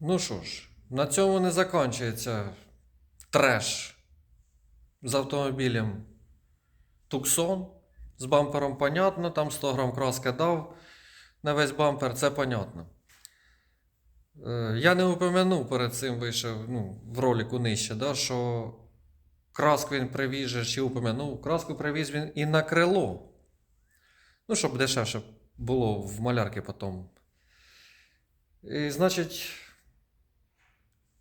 Ну що ж, на цьому не закінчується треш з автомобілем Туксон. З бампером понятно, там 100 грам краски дав на весь бампер, це понятно. Е, Я не упомянув перед цим вийшов ну, в ролику нижче, да, що краску він привіз, чи упомянув, краску привіз він і на крило. Ну, щоб дешевше було в малярки потім. І, значить,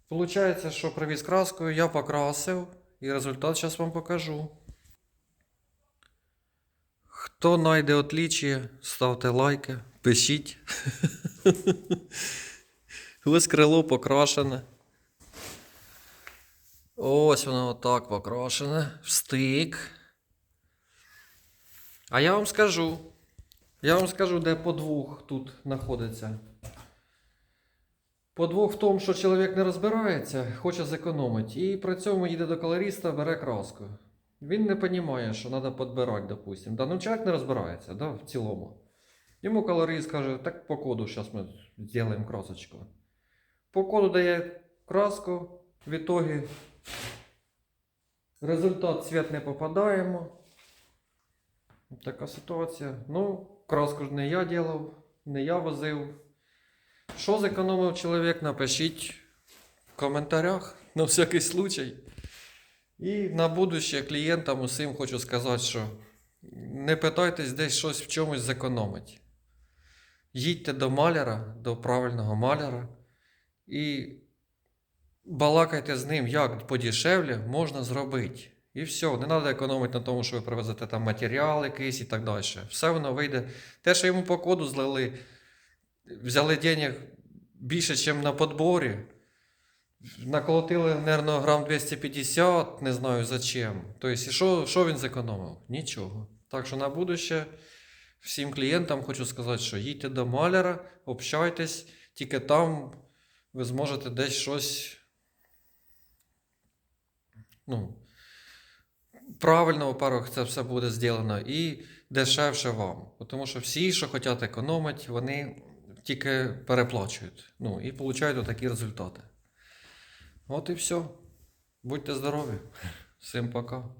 виходить, що привіз краску, я покрасив, і результат зараз вам покажу. Хто знайде отлічі, ставте лайки, пишіть. Ось крило покрашене. Ось воно отак покрашене. Встик. А я вам скажу. Я вам скажу, де подвох тут знаходиться. Подвох в тому, що чоловік не розбирається, хоче зекономити. І при цьому їде до колориста, бере краску. Він не розуміє, що треба підбирати, допустим. Да, ну чоловік не розбирається, да, в цілому. Йому колорист каже, так по коду зараз ми зробимо красочку. По коду дає краску, в итоге результат цвет не попадаємо. Така ситуація. Ну, краску ж не я ділав, не я возив. Що зекономив чоловік, напишіть в коментарях на всякий случай. І на будуще клієнтам усім хочу сказати, що не питайтесь десь щось в чомусь зекономити. Їдьте до маляра, до правильного маляра і балакайте з ним, як подешевле можна зробити. І все, не треба економити на тому, що ви привезете там матеріал якийсь і так далі. Все воно вийде. Те, що йому по коду злили, взяли денег більше, ніж на подборі. Наколотили, мабуть, грам 250, не знаю зачем. Тобто, що, що він зекономив? Нічого. Так що на будуще всім клієнтам хочу сказати, що їдьте до маляра, общайтесь, тільки там ви зможете десь щось. Ну, правильно, во-первых, це все буде зроблено і дешевше вам. Тому що всі, що хочуть економити, вони тільки переплачують. Ну, і отримують такі результати. От і все. Будьте здорові. Всім пока.